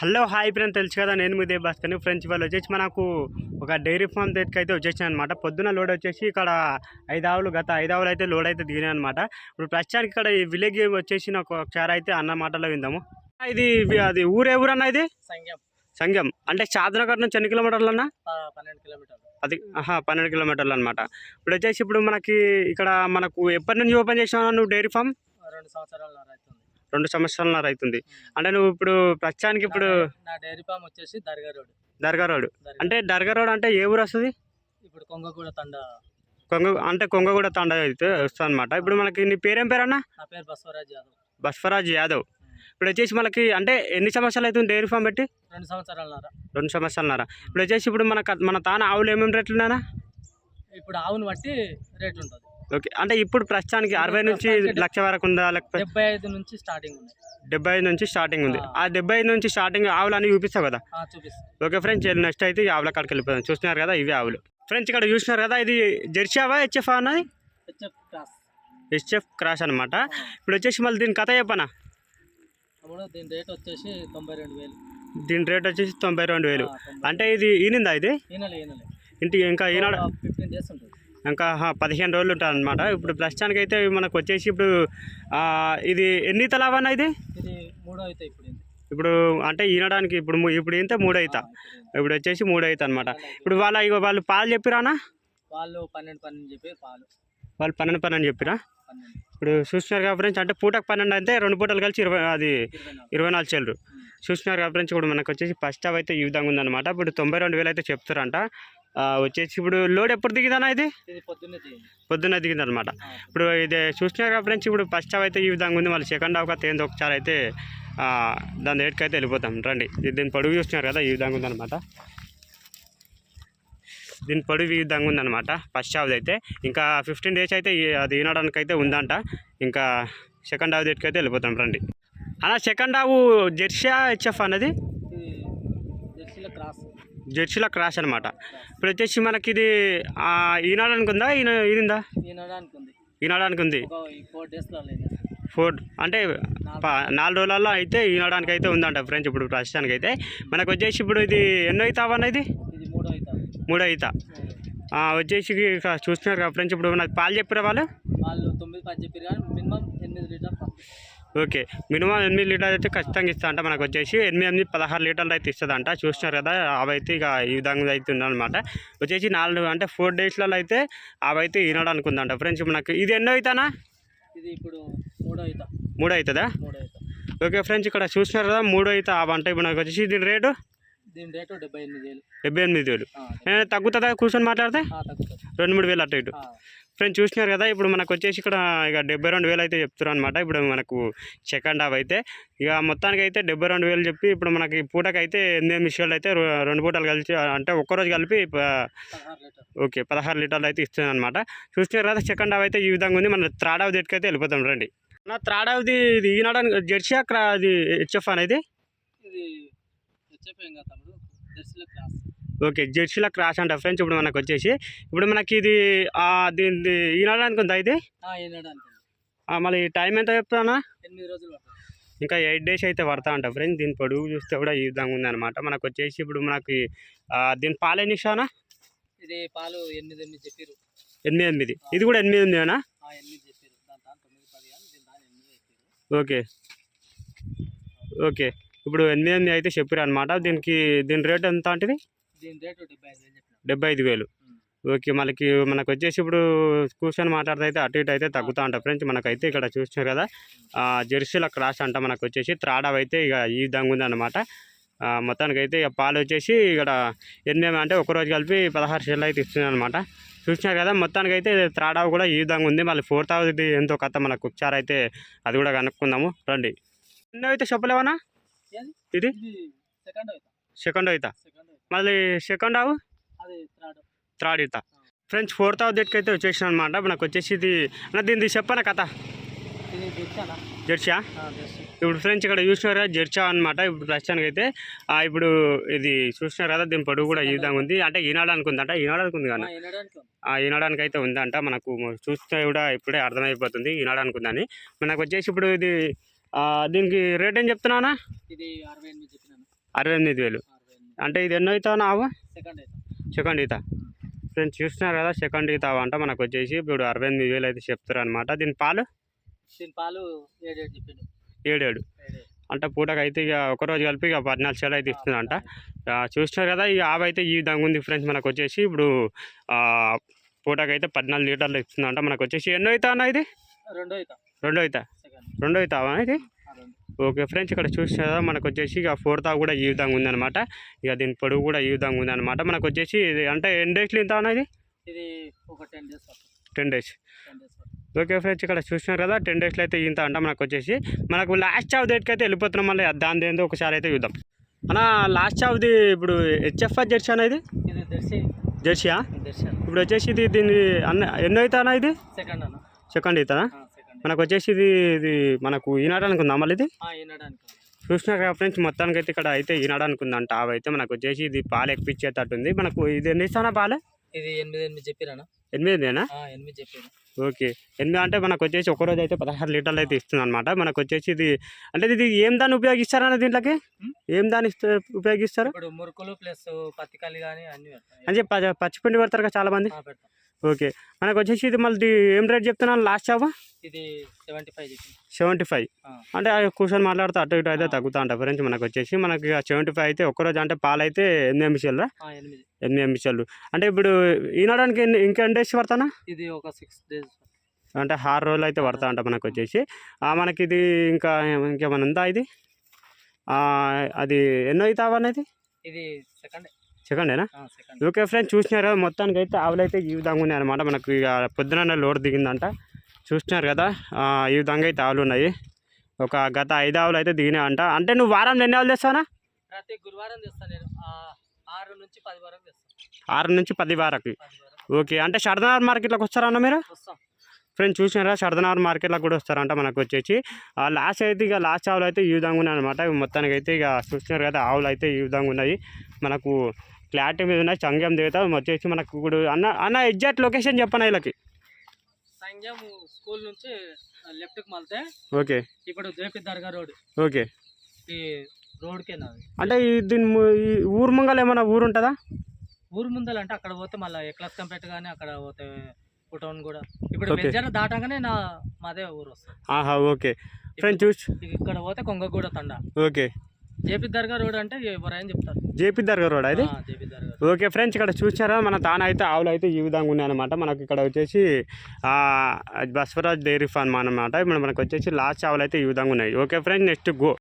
Hello hi friend తెలుసు కదా నేను మీదే బస్తాను ఫ్రెండ్స్ వాళ్ళు వచ్చేసి మనకు ఒక డైరీ ఫామ్ దగ్గరికి అయితే వచ్చేసాను అనమాట పొద్దున లోడ్ వచ్చేసి ఇక్కడ ఐదు ఆవులు గత ఐదు ఆవులు అయితే లోడ్ అయితే దిగినాయి అనమాట ఇప్పుడు ప్రస్తుతానికి ఇక్కడ ఈ విలేజ్ వచ్చేసి నాకు ఒకసారి అయితే అన్న మాటలో విందాము. ఇది అది ఊరే ఊరన్నా ఇది? సంఖ్యం సంఘం అంటే షాద్నగర్ నుంచి ఎన్ని కిలోమీటర్లు అన్న? పన్నెండు కిలోమీటర్లు. అది ఆహా పన్నెండు కిలోమీటర్లు అనమాట ఇప్పుడు వచ్చేసి ఇప్పుడు మనకి ఇక్కడ మనకు ఎప్పటి నుంచి ఓపెన్ చేసినావు నువ్వు డైరీ ఫామ్? రెండు సంవత్సరాలు రెండు సంవత్సరాలన్నర అవుతుంది. అంటే నువ్వు ఇప్పుడు ప్రస్తుతానికి ఇప్పుడు నా డైరీ ఫామ్ వచ్చేసి దర్గా రోడ్. దర్గా రోడ్. అంటే దర్గా రోడ్ అంటే ఏ ఊరు వస్తుంది? ఇప్పుడు కొంగగూడ తండ. కొంగ అంటే కొంగ కూడా తండ అయితే వస్తుంది అనమాట ఇప్పుడు మనకి నీ పేరేం పేరన్నా నా పేరు బసవరాజ్ యాదవ్. బస్వరాజ్ యాదవ్. ఇప్పుడు వచ్చేసి మనకి అంటే ఎన్ని సంవత్సరాలు అవుతుంది డైరీ ఫామ్ పెట్టి? రెండు సంవత్సరాలన్నర రెండు సంవత్సరాలన్నర ఇప్పుడు వచ్చేసి ఇప్పుడు మన మన తాన ఆవులు ఏమేమి రేట్లు ఇప్పుడు ఆవును బట్టి రేట్ ఉంటుంది. ఓకే. అంటే ఇప్పుడు ప్రస్తుతానికి అరవై నుంచి లక్ష వరకు ఉందా? లేకపోతే డెబ్బై ఐదు నుంచి స్టార్టింగ్ ఉన్నాయి డెబ్బై ఐదు నుంచి స్టార్టింగ్ ఉంది. ఆ. డెబ్బై ఐదు నుంచి స్టార్టింగ్ ఆవులు అని చూపిస్తావు కదా? ఓకే ఫ్రెండ్స్ నెక్స్ట్ అయితే ఈ ఆవుల కాడికి వెళ్ళిపోదాం. చూస్తున్నారు కదా ఇవి ఆవులు. ఫ్రెండ్స్ ఇక్కడ చూస్తున్నారు కదా ఇది జెర్సీవా హెచ్ఎఫ్ అన్నది? హెచ్ఎఫ్ క్రాష్ అనమాట ఇప్పుడు వచ్చేసి మళ్ళీ దీని కథ చెప్పనా? దీని రేట్ వచ్చేసి తొంభై రెండు వేలు. దీని రేట్ వచ్చేసి తొంభై రెండు వేలు. అంటే ఇది ఈనిందా ఇది? ఇంటికి ఇంకా ఈనాడు ఫిఫ్టీన్ డేస్ ఉంటుంది. ఇంకా పదిహేను రోజులు ఉంటుంది అనమాట ఇప్పుడు ప్రస్తుతానికి అయితే మనకు వచ్చేసి ఇప్పుడు ఇది ఎన్ని తలావన్నా ఇది? మూడో అయితే ఇప్పుడు అంటే ఈనడానికి ఇప్పుడు ఇప్పుడు ఏంటే మూడు అవుతా ఇప్పుడు వచ్చేసి మూడు అవుతా అనమాట ఇప్పుడు వాళ్ళ ఇగో వాళ్ళు పాలు చెప్పిరానా వాళ్ళు పన్నెండు పన్నెండు చెప్పి పాలు. వాళ్ళు పన్నెండు పన్నెండు చెప్పిరా? ఇప్పుడు చూస్తున్నారు కాబట్టి అంటే పూటకు పన్నెండు అంటే రెండు పూటలు కలిసి ఇరవై అది ఇరవై నాలుగు. చెల్లు చూస్తున్నారు కాబట్టి ఇప్పుడు మనకు వచ్చేసి ఫస్ట్ హాఫ్ అయితే ఈ విధంగా ఉందన్నమాట. ఇప్పుడు తొంభై రెండు వేలు అయితే చెప్తారంట. వచ్చేసి ఇప్పుడు లోడ్ ఎప్పుడు దిగిందన్నా ఇది? పొద్దున్నే దిగిందనమాట ఆ, ఇప్పుడు ఇది చూస్తున్నారు కాబట్టి ఫ్రెండ్స్ ఇప్పుడు ఫస్ట్ హాఫ్ అయితే ఈ విధంగా ఉంది. మళ్ళీ సెకండ్ హాఫ్ అయితే ఏందో ఒకసారి అయితే దాని రేట్కి అయితే వెళ్ళిపోతాం. రండి. దీని పొడుగు చూస్తున్నారు కదా ఈ విధంగా ఉందన్నమాట. దీని పొడుగు ఈ విధంగా ఉందన్నమాట. ఫస్ట్ హాఫ్ అయితే ఇంకా ఫిఫ్టీన్ డేస్ అయితే అది వినడానికి అయితే ఉందంట. ఇంకా సెకండ్ హాఫ్ రేట్కి అయితే వెళ్ళిపోతాం. రండి. అలా సెకండ్ హాఫ్ జెర్సీ హెచ్ఎఫ్ అన్నది? జెర్సీలో క్రాష్ అనమాట ఇప్పుడు వచ్చేసి మనకి ఇది ఆ, ఈనాడానికి ఉందా ఈన ఈనిందా? ఈనడానికి ఉంది ఫోర్ అంటే నాలుగు రోజులలో అయితే ఈనడానికి అయితే ఉందంట ఫ్రెండ్స్ ఇప్పుడు ప్రస్తుతానికి అయితే మనకు వచ్చేసి ఇప్పుడు ఇది ఎన్నో అవుతావా ఇది? మూడో అవుతా వచ్చేసి చూస్తున్నారు కదా ఫ్రెండ్స్ ఇప్పుడు నాకు పాలు చెప్పిన వాళ్ళు? వాళ్ళు తొమ్మిది పది చెప్పారు కానీ మినిమం ఎనిమిది లీటర్ ఓకే. మినిమం ఎనిమిది లీటర్లు అయితే ఖచ్చితంగా ఇస్తా అంట మనకు వచ్చేసి. ఎనిమిది ఎనిమిది పదహారు లీటర్లు అయితే ఇస్తుందంట. చూస్తున్నారు కదా అవి అయితే ఇక ఈ విధంగా అయితే ఉందన్నమాట. వచ్చేసి నాలుగు అంటే ఫోర్ డేస్లలో అయితే అవి అయితే ఈనడానికి ఉందంట ఫ్రెండ్స్ మనకు ఇది ఎన్నో అవుతానా ఇది ఇప్పుడు మూడో అవుతా మూడో అవుతుందా అవుతా ఓకే ఫ్రెండ్స్ ఇక్కడ చూస్తున్నారు కదా మూడో అయితే అవి అంటే. ఇప్పుడు నాకు వచ్చేసి దీని రేటు? దీని రేటు డెబ్బై ఎనిమిది వేలు. డెబ్బై ఎనిమిది వేలు. తగ్గుతుందా? కూర్చొని మాట్లాడితే? రెండు మూడు వేలు అటు ఇటు. ఆ, ఫ్రెండ్స్ చూసినారు కదా ఇప్పుడు మనకు వచ్చేసి ఇక్కడ ఇక డెబ్బై రెండు వేలు అయితే చెప్తున్నారు అనమాట ఇప్పుడు మనకు సెకండ్ హాఫ్ అయితే. ఇక మొత్తానికి అయితే డెబ్బై రెండు వేలు చెప్పి ఇప్పుడు మనకి పూటకి అయితే ఎనిమిది నిమిషాలు అయితే రెండు పూటలు కలిసి అంటే ఒక్కరోజు కలిపి ఓకే పదహారు లీటర్లు అయితే ఇస్తుంది అనమాట చూసినారు కదా సెకండ్ హాఫ్ అయితే ఈ విధంగా ఉంది. మన థర్డ్ హాఫ్ అయితే వెళ్ళిపోతాం రండి. నా థర్డ్ హాఫ్ది ఇది ఈనాడు జెర్సీ అక్కడ అది హెచ్ఎఫ్ అనేది ఇది హెచ్ఎఫ్ ఏం కాదు తమ్ముడు జెర్సీలో క్రాస్. ఓకే జెర్సీలో క్రాష్ అంట ఫ్రెండ్స్ ఇప్పుడు మనకు వచ్చేసి. ఇప్పుడు మనకి ఇది ఆ, దీనిది ఈనాడానికి ఉందా ఇది? మళ్ళీ టైం ఎంత చెప్తానా? ఎనిమిది రోజులు పడుతుంది. ఇంకా ఎయిట్ డేస్ అయితే పడతా అంట ఫ్రెండ్స్ దీని పొడుగు చూస్తే కూడా ఈ విధంగా ఉందన్నమాట. మనకు వచ్చేసి ఇప్పుడు మనకి దీని పాలు ఎన్ని ఇస్తానా? ఇది పాలు ఎనిమిది ఎనిమిది చెప్పారు ఎనిమిది ఎనిమిది. ఇది కూడా ఎనిమిది ఎనిమిదేనా? దాని దీని దాని ఓకే. ఓకే. ఇప్పుడు ఎనిమిది ఎనిమిది అయితే చెప్పారు అనమాట దీనికి దీని రేట్ ఎంత అంటే దీని డెబ్బై ఐదు వేలు ఓకే మనకి మనకు వచ్చేసి ఇప్పుడు కూర్చొని మాట్లాడితే అయితే అటు ఇటు అయితే తగ్గుతూ ఉంటా ఫ్రెండ్స్. మనకైతే ఇక్కడ చూస్తున్నారు కదా ఆ, జెర్సీల క్రాస్ అంట మనకు వచ్చేసి త్రాడవ్ అయితే ఇక ఈ విధంగా ఉందన్నమాట. మొత్తానికి అయితే ఇక పాలు వచ్చేసి ఇక్కడ ఎనిమిది అంటే ఒక రోజు కలిపి పదహారు షెల్ అయితే ఇస్తుంది అనమాట చూసినారు కదా మొత్తానికి అయితే త్రాడావు కూడా ఈ విధంగా ఉంది. మళ్ళీ ఫోర్త్ ఇది ఎంతో కథ మనకు ఒకసారి అయితే అది కూడా కనుక్కుందాము. రండి. ఎన్నో అయితే చెప్పలేవనా? ఇది? అవుతా. సెకండ్ అవుతా. మళ్ళీ సెకండ్ హావ్ థర్డ్ అవుతా ఫ్రెండ్స్ ఫోర్త్ హాఫ్ డేట్కి అయితే వచ్చేసిన అనమాట మనకు వచ్చేసి ఇది అన్న దీనిది చెప్పనా కథ? జెర్సా. ఇప్పుడు ఫ్రెండ్స్ ఇక్కడ చూసినారు? కదా జెర్సా అనమాట ఇప్పుడు ప్రస్తుతానికి అయితే ఇప్పుడు ఇది చూసినారు? కదా దీని పొడుగు కూడా ఈ విధంగా ఉంది. అంటే ఈనాడానికి ఉందంట ఈనాడానికి ఉంది కానీ. ఈనాడానికి అయితే ఉందంట. మనకు చూస్తే కూడా ఇప్పుడే అర్థమైపోతుంది. ఈనాడానికి ఉందని మనకు వచ్చేసి ఇప్పుడు ఇది దీనికి రేట్ ఏం చెప్తున్నానా ఇది అరవై ఎనిమిది వేలు. అంటే ఇది ఎన్నో అవుతావు ఆవు సెకండ్ ఈత. ఫ్రెండ్స్ చూస్తున్నారు కదా సెకండ్ ఈత అంట మనకు వచ్చేసి ఇప్పుడు అరవై ఎనిమిది వేలు అయితే చెప్తారు అనమాట దీని పాలు? దీని పాలు ఏడేడు అంటే పూటకు అయితే ఇక ఒక రోజు కలిపి ఇక పద్నాలుగు షేర్లు అయితే ఇస్తుందంట. చూస్తున్నారు కదా ఈ ఆవు అయితే ఈ విధంగా ఉంది ఫ్రెండ్స్ మనకు వచ్చేసి ఇప్పుడు పూటకు అయితే పద్నాలుగు లీటర్లు ఇస్తుందంట. మనకు వచ్చేసి ఎన్నో అవుతా అన్న ఇది? రెండో అయితే రెండో అవుతా రెండో అవుతావా ఇది? ఓకే ఫ్రెండ్స్ ఇక్కడ చూసిన కదా మనకు వచ్చేసి ఇక ఫోర్త్ తా కూడా ఈ విధంగా ఉందన్నమాట. ఇక దీని పొడుగు కూడా ఈ విధంగా ఉందన్నమాట. మనకు వచ్చేసి ఇది అంటే ఎన్ని డేస్లు ఇంత అన్నది ఇది? ఒక ten days ten okay friends ఇక్కడ చూసినారు కదా టెన్ డేస్లో అయితే ఇంత అంట మనకు వచ్చేసి మనకు లాస్ట్ చావ్ డేట్కి అయితే వెళ్ళిపోతున్నాం మళ్ళీ. దాని ఏందో ఒకసారి అయితే చూద్దాం. అన్న లాస్ట్ చావ్ది ఇప్పుడు హెచ్ఎఫ్ జెర్సీ అనేది ఇది? దర్శి జెర్సీయా? ఇప్పుడు వచ్చేసి ఇది దీని అన్న ఎన్నో అవుతానా ఇది? సెకండ్ అన్న. సెకండ్ అవుతానా మనకు వచ్చేసి ఇది ఇది మనకు ఈనాడానికి ఉందా మళ్ళీ ఇది? కదా ఫ్రెండ్స్ మొత్తానికి అయితే ఇక్కడ అయితే ఈనాడానికి ఉందంట. ఆవు అయితే మనకు వచ్చేసి ఇది పాలు ఎక్కిచ్చేటట్టు ఉంది మనకు ఇది ఎన్ని ఇస్తానా పాలు? ఇది ఎనిమిది ఎనిమిది చెప్పిరానా? ఎనిమిదినేనా ఎనిమిది చెప్పాను ఓకే. ఎనిమిది అంటే మనకు వచ్చేసి ఒక రోజు అయితే పదహారు లీటర్లు అయితే ఇస్తుంది అనమాట మనకు వచ్చేసి ఇది అంటే ఇది ఏం దాన్ని ఉపయోగిస్తారన్న దీంట్లోకి? ఏం దాన్ని ఉపయోగిస్తారు? ఇప్పుడు మురుకులు ప్లస్ పత్తికాయలు కానీ అన్ని ప- పచ్చిపిండి పెడతారు కదా చాలా మంది ఓకే. మనకు వచ్చేసి ఇది మళ్ళీ ఏం రేట్ చెప్తున్నాను లాస్ట్ చావా? ఇది సెవెంటీ ఫైవ్ సెవెంటీ ఫైవ్. అంటే కూర్చొని మాట్లాడితే అటు ఇటు అయితే. తగ్గుతా అంట ఫ్రెండ్స్ మనకు వచ్చేసి. మనకి సెవెంటీ ఫైవ్ అయితే ఒక్కరోజు అంటే పాలు అయితే ఎనిమిది ఎంబీసీలు ఎనిమిది. ఎనిమిది ఎంబీసీలు అంటే ఇప్పుడు ఈనాడానికి ఎన్ని ఇంకా ఎన్ని డేస్ పడతానా? ఇది ఒక సిక్స్ డేస్ అంటే ఆరు రోజులు అయితే పడతా అంట మనకు వచ్చేసి. మనకి ఇది ఇంకా ఇంకేమైనా ఉందా ఇది? అది ఎన్నో అవుతావా అనేది? ఇది సెకండ్ సెకండేనా సెకండ్ ఓకే ఫ్రెండ్స్ చూసినారు కదా మొత్తానికి అయితే ఆవులు అయితే ఈ విధంగా ఉన్నాయి అనమాట మనకు ఇక పొద్దున లోడ్ దిగిందంట. చూస్తున్నారు కదా ఈ విధంగా అయితే ఆవులు ఉన్నాయి. ఒక గత ఐదు ఆవులు అయితే దిగినాయి అంట అంటే నువ్వు వారంలో ఎన్ని ఆవులు తెస్తానా ప్రతి గురువారం తెస్తాను నేను. ఆ, ఆరు నుంచి పది వరకు తెస్తాను ఆరు నుంచి పది వారకి. ఓకే అంటే షర్దనార్ మార్కెట్లోకి వస్తారన్న మీరు? ఫ్రెండ్స్ చూసినారా షర్దనార్ మార్కెట్లోకి కూడా వస్తారంట మనకు వచ్చేసి. ఆ లాస్ట్ అయితే ఇక లాస్ట్ ఆవులు అయితే ఈ విధంగా ఉన్నాయి అనమాట మొత్తానికి అయితే ఇక చూస్తున్నారు కదా ఆవులు అయితే ఈ విధంగా ఉన్నాయి. మనకు క్లారిటీ మీద ఉన్నాయి చంగం దిగుతా వచ్చేసి మనకు ఇప్పుడు అన్న అన్న ఎగ్జాక్ట్ లొకేషన్ చెప్పను వీళ్ళకి? సంజయం స్కూల్ నుంచి లెఫ్ట్కి మళ్తే ఓకే. ఇప్పుడు జేపీ దర్గా రోడ్. ఓకే. ఈ రోడ్కే నాది. అంటే ఈ దీని ఈ ఊరు ముంగల ఏమైనా ఊరు ఉంటుందా? ఊరు ముందలంటే అక్కడ పోతే మళ్ళీ ఎక్లాస్ కంపెట్ కానీ అక్కడ పోతే పుటౌన్ కూడా. ఇప్పుడు. బెజ్జర దాటగానే నా మాదే ఊరు వస్తుంది. ఆహా ఓకే. ఫ్రెండ్స్ చూసి ఇక్కడ పోతే Kongaguda Thanda. Okay. JP Dargah road అంటే ఎవరైనా చెప్తారు? JP Dargah road Dargah okay friends ఇక్కడ చూసారా? మన తాన అయితే ఆవులు అయితే ఈ విధంగా ఉన్నాయన్నమాట. మనకి ఇక్కడ వచ్చేసి ఆ, బస్వరాజ్ డైరీ ఫార్మ్ అనమాట ఇప్పుడు మనకు వచ్చేసి లాస్ట్ ఆవులు అయితే ఈ విధంగా ఉన్నాయి. Okay friends next go.